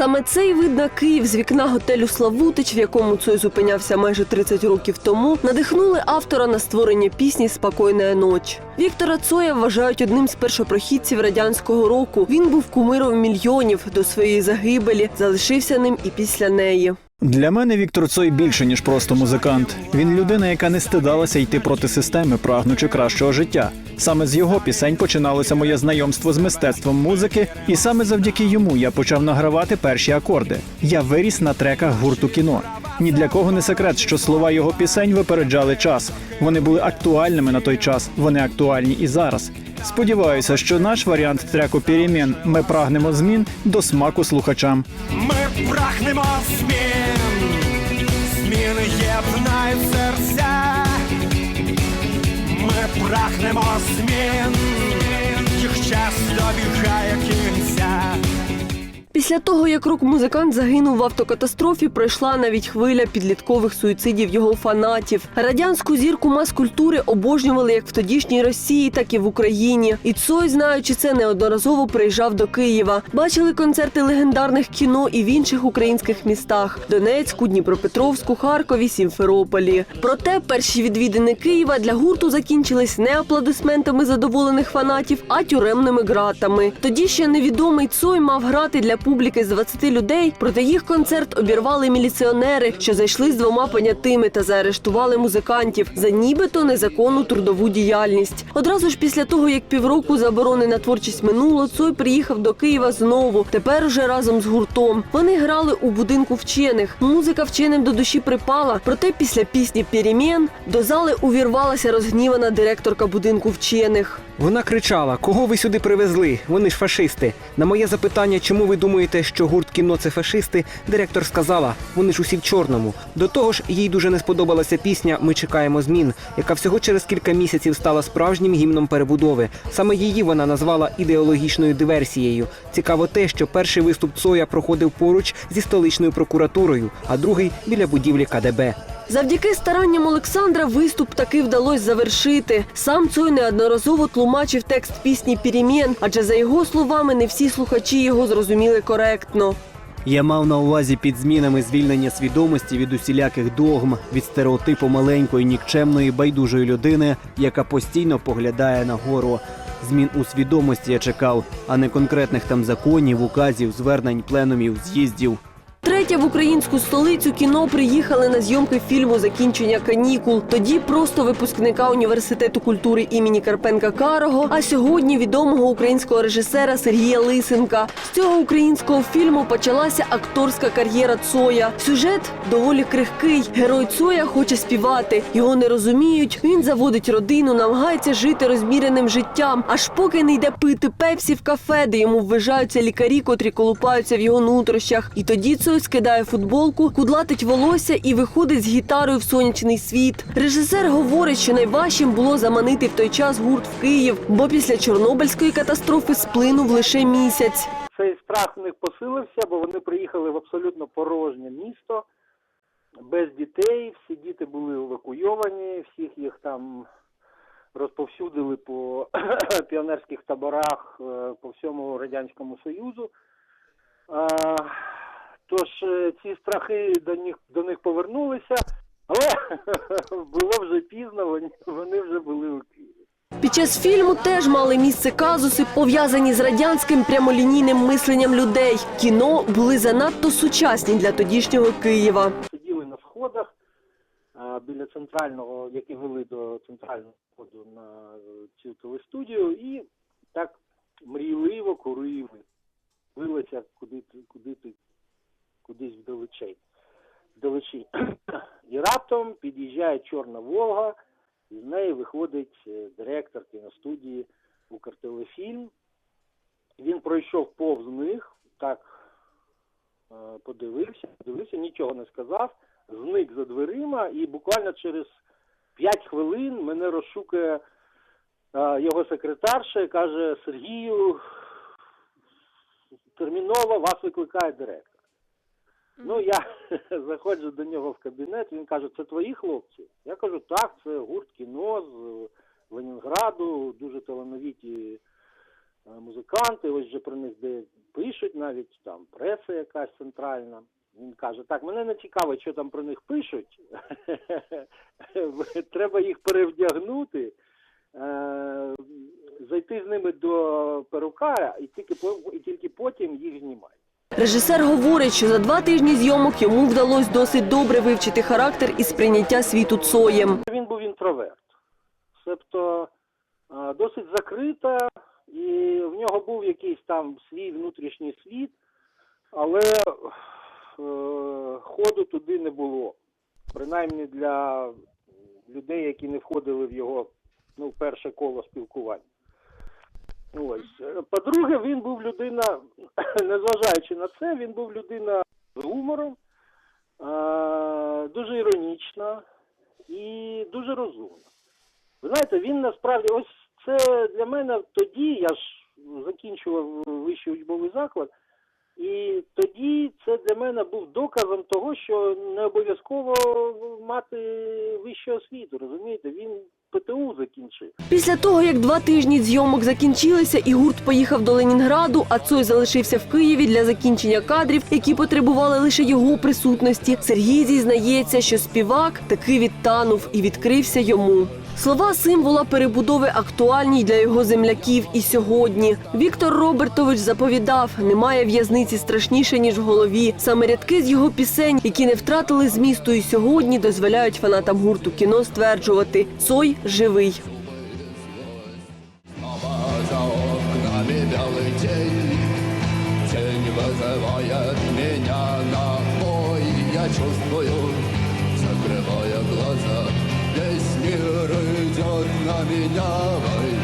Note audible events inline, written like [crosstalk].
Саме цей вид на Київ з вікна готелю Славутич, в якому Цой зупинявся майже 30 років тому, надихнули автора на створення пісні Спокійна ноч. Віктора Цоя вважають одним з першопрохідців радянського року. Він був кумиром мільйонів до своєї загибелі, залишився ним і після неї. Для мене Віктор Цой більше ніж просто музикант. Він людина, яка не стидалася йти проти системи, прагнучи кращого життя. Саме з його пісень починалося моє знайомство з мистецтвом музики, і саме завдяки йому я почав награвати перші акорди. Я виріс на треках гурту кіно. Ні для кого не секрет, що слова його пісень випереджали час. Вони були актуальними на той час, вони актуальні і зараз. Сподіваюся, що наш варіант треку «Перемін» Ми прагнемо змін до смаку слухачам. Ми прагнемо змін, зміни єднають серця. Ми прагнемо змін, їх час добігає. Після того, як рок-музикант загинув в автокатастрофі, пройшла навіть хвиля підліткових суїцидів його фанатів. Радянську зірку мас-культури обожнювали як в тодішній Росії, так і в Україні. І Цой, знаючи це, неодноразово приїжджав до Києва. Бачили концерти легендарних кіно і в інших українських містах: Донецьку, Дніпропетровську, Харкові, Сімферополі. Проте перші відвідини Києва для гурту закінчились не аплодисментами задоволених фанатів, а тюремними ґратами. Тоді ще невідомий Цой мав грати для публіки з 20 людей. Проте їх концерт обірвали міліціонери, що зайшли з двома понятими та заарештували музикантів за нібито незаконну трудову діяльність. Одразу ж після того, як півроку заборони на творчість минуло, Цой приїхав до Києва знову. Тепер уже разом з гуртом. Вони грали у будинку вчених. Музика вченим до душі припала. Проте після пісні «Перемін» до зали увірвалася розгнівана директорка будинку вчених. Вона кричала: Кого ви сюди привезли? Вони ж фашисти. На моє запитання, чому ви думаєте, що гурт кіно це фашисти, директор сказала: вони ж усі в чорному. До того ж, їй дуже не сподобалася пісня Ми чекаємо змін, яка всього через кілька місяців стала справжнім гімном перебудови. Саме її вона назвала ідеологічною диверсією. Цікаво те, що перший виступ Цоя проходив поруч зі столичною прокуратурою, а другий біля будівлі КДБ. Завдяки старанням Олександра виступ таки вдалося завершити. Сам Цой неодноразово тлумачив текст пісні «Перемін», адже за його словами не всі слухачі його зрозуміли коректно. Я мав на увазі під змінами звільнення свідомості від усіляких догм, від стереотипу маленької, нікчемної, байдужої людини, яка постійно поглядає нагору. Змін у свідомості я чекав, а не конкретних там законів, указів, звернень, пленумів, з'їздів. Третє в українську столицю кіно приїхали на зйомки фільму Закінчення канікул. Тоді просто випускника університету культури імені Карпенка Карого, а сьогодні відомого українського режисера Сергія Лисенка. З цього українського фільму почалася акторська кар'єра Цоя. Сюжет доволі крихкий. Герой Цоя хоче співати. Його не розуміють. Він заводить родину, намагається жити розміреним життям, аж поки не йде пити пепсі в кафе, де йому ввижаються лікарі, котрі колупаються в його нутрощах. І тоді Цой скидає футболку, кудлатить волосся і виходить з гітарою в сонячний світ. Режисер говорить, що найважчим було заманити в той час гурт в Київ, бо після Чорнобильської катастрофи сплинув лише місяць. цей страх в них посилився, бо вони приїхали в абсолютно порожнє місто, без дітей, всі діти були евакуйовані, всіх їх там розповсюдили по [clears throat] піонерських таборах е, по всьому Радянському Союзу. Тож е, ці страхи до них, до них повернулися, але [laughs] було вже пізно, вони, вони вже були у Києві. Під час фільму теж мали місце казуси, пов'язані з радянським прямолінійним мисленням людей. Кіно були занадто сучасні для тодішнього Києва. сиділи на сходах біля центрального, які вели до центрального входу на цю телестудію, і так мрійливо курили. Билися куди куди кудись вдалечей. Вдалечі. І раптом під'їжджає Чорна Волга, і з неї виходить е, директор кіностудії Укртелефільм. Він пройшов повз них, так е, подивився, подивився, нічого не сказав, зник за дверима, і буквально через 5 хвилин мене розшукує е, його секретарша і каже: Сергію, терміново вас викликає директор. Ну я [laughs] заходжу до нього в кабінет, він каже, це твої хлопці. Я кажу, так, це гурт кіно з е, Ленінграду, дуже талановіті е, музиканти, ось вже про них де пишуть, навіть там преса якась центральна. Він каже, так, мене не цікаво, що там про них пишуть. [laughs] Треба їх перевдягнути, е, зайти з ними до перукаря і тільки і тільки потім їх знімати. Режисер говорить, що за два тижні зйомок йому вдалося досить добре вивчити характер і сприйняття світу Цоєм. Він був інтроверт, тобто досить закрита, і в нього був якийсь там свій внутрішній світ, але е, ходу туди не було. Принаймні для людей, які не входили в його ну, перше коло спілкування. Ось. По-друге, він був людина, [clears throat] незважаючи на це, він був людина з гумором, дуже іронічна і дуже розумна. Ви знаєте, він насправді, ось це для мене тоді, я ж закінчував вищий учбовий заклад, і тоді це для мене був доказом того, що не обов'язково мати вищу освіту, розумієте? Він ПТУ закінчив. Після того, як два тижні зйомок закінчилися, і гурт поїхав до Ленінграду, а Цой залишився в Києві для закінчення кадрів, які потребували лише його присутності. Сергій зізнається, що співак таки відтанув і відкрився йому. Слова символа перебудови актуальні й для його земляків і сьогодні. Віктор Робертович заповідав: немає в'язниці страшніше ніж в голові. Саме рядки з його пісень, які не втратили змісту і сьогодні, дозволяють фанатам гурту кіно стверджувати: Цой живий. Снова за окнами белый день Тень вызывает меня на бой Я чувствую, закрывая глаза besliyoruz onunla bir davayı